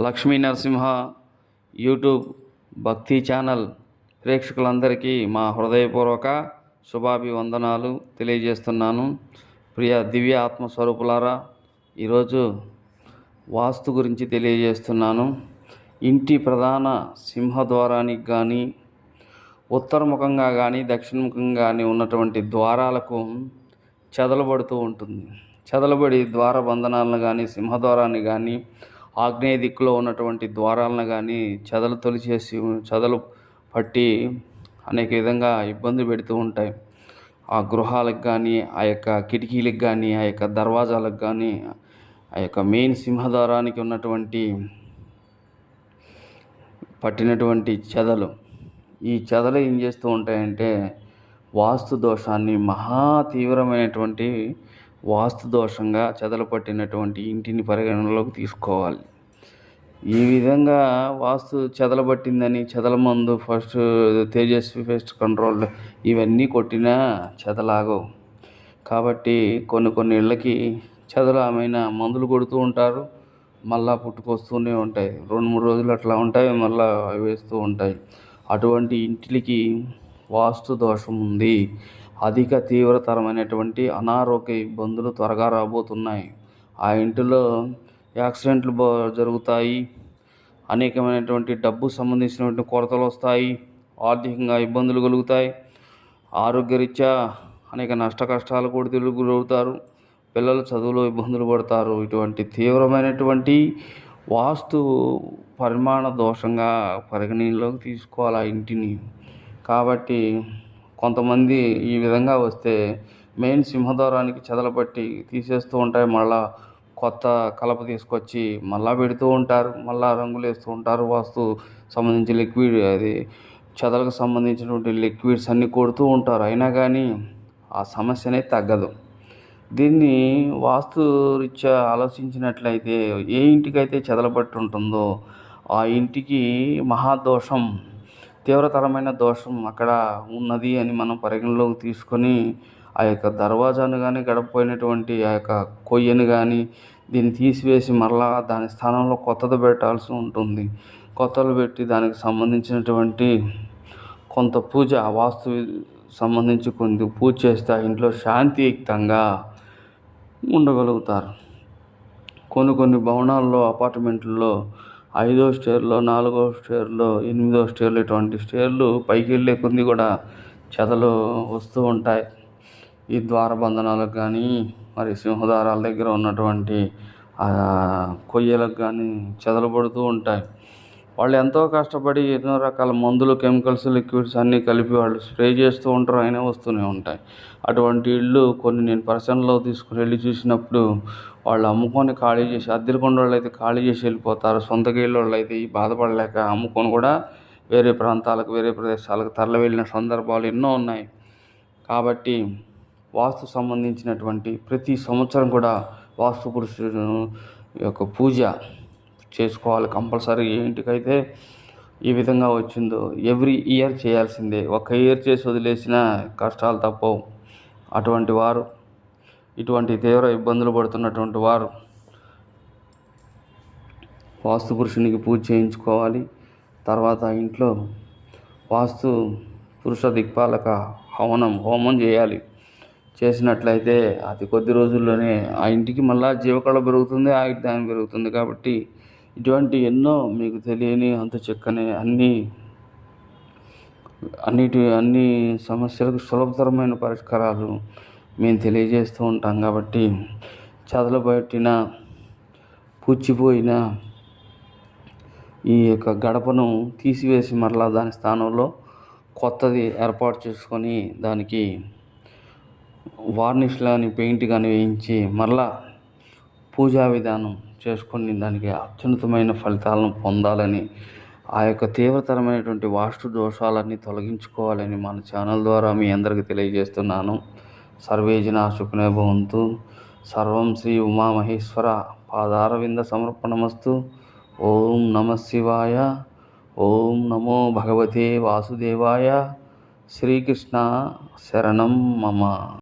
Lakshmi Narasimha YouTube భక్తి channel ప్రేక్షకులందరికీ మా హృదయపూర్వక శుభాభివందనాలు తెలియజేస్తున్నాను. ప్రియ దివ్య ఆత్మస్వరూపులారా ఈరోజు వాస్తు గురించి తెలియజేస్తున్నాను. ఇంటి ప్రధాన సింహద్వారానికి కానీ ఉత్తరముఖంగా కానీ దక్షిణముఖంగా కానీ ఉన్నటువంటి ద్వారాలకు చెదలబడుతూ ఉంటుంది. చెదలబడి ద్వార బంధనాలను కానీ సింహద్వారాన్ని కానీ ఆగ్నేయ దిక్కులో ఉన్నటువంటి ద్వారాలను కానీ చెదలు తొలిచేసి చెదలు పట్టి అనేక విధంగా ఇబ్బంది పెడుతూ ఉంటాయి. ఆ గృహాలకు కానీ ఆ యొక్క కిటికీలకు కానీ ఆ యొక్క దర్వాజాలకు కానీ ఆ యొక్క మెయిన్ సింహద్వారానికి ఉన్నటువంటి పట్టినటువంటి చెదలు. ఈ చెదలు ఏం చేస్తూ ఉంటాయంటే వాస్తు దోషాన్ని మహా తీవ్రమైనటువంటి వాస్తు దోషంగా చెదలు పట్టినటువంటి ఇంటిని పరిగణనలోకి తీసుకోవాలి. ఈ విధంగా వాస్తు చెదలబట్టిందని చెదల మందు ఫస్ట్ తేజస్వి ఫెస్ట్ కంట్రోల్ ఇవన్నీ కొట్టినా చెదలాగవు. కాబట్టి కొన్ని కొన్ని ఇళ్ళకి చెదలమైన మందులు కొడుతూ ఉంటారు. మళ్ళా పుట్టుకొస్తూనే ఉంటాయి. రెండు మూడు రోజులు అట్లా ఉంటాయి మళ్ళా వేస్తూ ఉంటాయి. అటువంటి ఇంటికి వాస్తు దోషం ఉంది. అధిక తీవ్రతరమైనటువంటి అనారోగ్య ఇబ్బందులు త్వరగా రాబోతున్నాయి. ఆ ఇంటిలో యాక్సిడెంట్లు జరుగుతాయి. అనేకమైనటువంటి డబ్బు సంబంధించినటువంటి కొరతలు వస్తాయి. ఆర్థికంగా ఇబ్బందులు కలుగుతాయి. ఆరోగ్యరీత్యా అనేక నష్ట కష్టాలు కూడా గురవుతారు పిల్లలు చదువులో ఇబ్బందులు పడతారు. ఇటువంటి తీవ్రమైనటువంటి వాస్తు పరిమాణ దోషంగా పరిగణనలోకి తీసుకోవాలి ఆ ఇంటిని. కాబట్టి కొంతమంది ఈ విధంగా వస్తే మెయిన్ సింహద్వారానికి చెదలబట్టి తీసేస్తూ ఉంటాయి. మళ్ళా కొత్త కలప తీసుకొచ్చి మళ్ళా పెడుతూ ఉంటారు. మళ్ళా రంగులు వేస్తూ ఉంటారు. వాస్తు సంబంధించి లిక్విడ్ అది చెదలకు సంబంధించినటువంటి లిక్విడ్స్ అన్నీ కొడుతూ ఉంటారు. అయినా కానీ ఆ సమస్య అనేది తగ్గదు. దీన్ని వాస్తు రీత్యా ఆలోచించినట్లయితే ఏ ఇంటికైతే చెదలబట్టి ఉంటుందో ఆ ఇంటికి మహాదోషం తీవ్రతరమైన దోషం అక్కడ ఉన్నది అని మనం పరిగణలోకి తీసుకొని ఆ యొక్క దర్వాజాను కానీ గడపపోయినటువంటి ఆ యొక్క కొయ్యను కానీ దీన్ని తీసివేసి మరలా దాని స్థానంలో కొత్తది పెట్టాల్సి ఉంటుంది. కొత్తలు పెట్టి దానికి సంబంధించినటువంటి కొంత పూజ వాస్తు సంబంధించి కొంత పూజ చేస్తే ఆ ఇంట్లో శాంతియుక్తంగా ఉండగలుగుతారు. కొన్ని కొన్ని భవనాల్లో అపార్ట్మెంట్లో ఐదో స్టేర్లో నాలుగో స్టేర్లో ఎనిమిదో స్టేర్లు ఇటువంటి స్టేర్లు పైకి వెళ్ళే కొద్ది కూడా చెదలు వస్తూ ఉంటాయి. ఈ ద్వారబంధనాలకు కానీ మరి సింహద్వారాల దగ్గర ఉన్నటువంటి కొయ్యలకు కానీ చెదలు పడుతూ ఉంటాయి. వాళ్ళు ఎంతో కష్టపడి ఎన్నో రకాల మందులు కెమికల్స్ లిక్విడ్స్ అన్నీ కలిపి వాళ్ళు స్ప్రే చేస్తూ ఉంటారు. అయినా వస్తూనే ఉంటాయి. అటువంటి ఇళ్ళు కొన్ని నేను పర్సనల్లో తీసుకుని వెళ్ళి చూసినప్పుడు వాళ్ళు అమ్ముకొని ఖాళీ చేసి అద్దెలు వాళ్ళు అయితే ఖాళీ చేసి వెళ్ళిపోతారు. సొంతగా ఇళ్ళ వాళ్ళు అయితే ఈ బాధపడలేక అమ్ముకొని కూడా వేరే ప్రాంతాలకు వేరే ప్రదేశాలకు తరలి వెళ్ళిన సందర్భాలు ఎన్నో ఉన్నాయి. కాబట్టి వాస్తు సంబంధించినటువంటి ప్రతి సంవత్సరం కూడా వాస్తు పురుషుడు యొక్క పూజ చేసుకోవాలి కంపల్సరీ. ఏ ఇంటికైతే ఈ విధంగా వచ్చిందో ఎవ్రీ ఇయర్ చేయాల్సిందే. ఒక ఇయర్ చేసి వదిలేసిన కష్టాలు తప్పవు. అటువంటి వారు ఇటువంటి తీవ్ర ఇబ్బందులు పడుతున్నటువంటి వారు వాస్తు పురుషునికి పూజ చేయించుకోవాలి. తర్వాత ఇంట్లో వాస్తు పురుష దిక్పాలక హవనం హోమం చేయాలి. చేసినట్లయితే అది కొద్ది రోజుల్లోనే ఆ ఇంటికి మళ్ళా జీవకళ పెరుగుతుంది ఆయుర్దాయం పెరుగుతుంది కాబట్టి ఇటువంటి ఎన్నో మీకు తెలియని అంత చక్కని అన్ని అన్నిటి అన్ని సమస్యలకు సులభతరమైన పరిష్కారాలు మేము తెలియజేస్తూ ఉంటాం కాబట్టి చదలబట్టిన పుచ్చిపోయిన ఈ యొక్క గడపను తీసివేసి మరలా దాని స్థానంలో కొత్తది ఏర్పాటు చేసుకొని దానికి వార్నిష్ కానీ పెయింట్ కానీ వేయించి మరలా పూజా విధానం చేసుకొని దానికి అత్యున్నతమైన ఫలితాలను పొందాలని ఆ యొక్క తీవ్రతరమైనటువంటి వాస్తు దోషాలన్నీ తొలగించుకోవాలని మన ఛానల్ ద్వారా మీ అందరికీ తెలియజేస్తున్నాను. సర్వేజన సుఖనే భవంతు. సర్వం శ్రీ ఉమామహేశ్వర పాదారవింద సమర్పణమస్తు. ఓం నమ శివాయ. ఓం నమో భగవతే వాసుదేవాయ. శ్రీకృష్ణ శరణం మమ.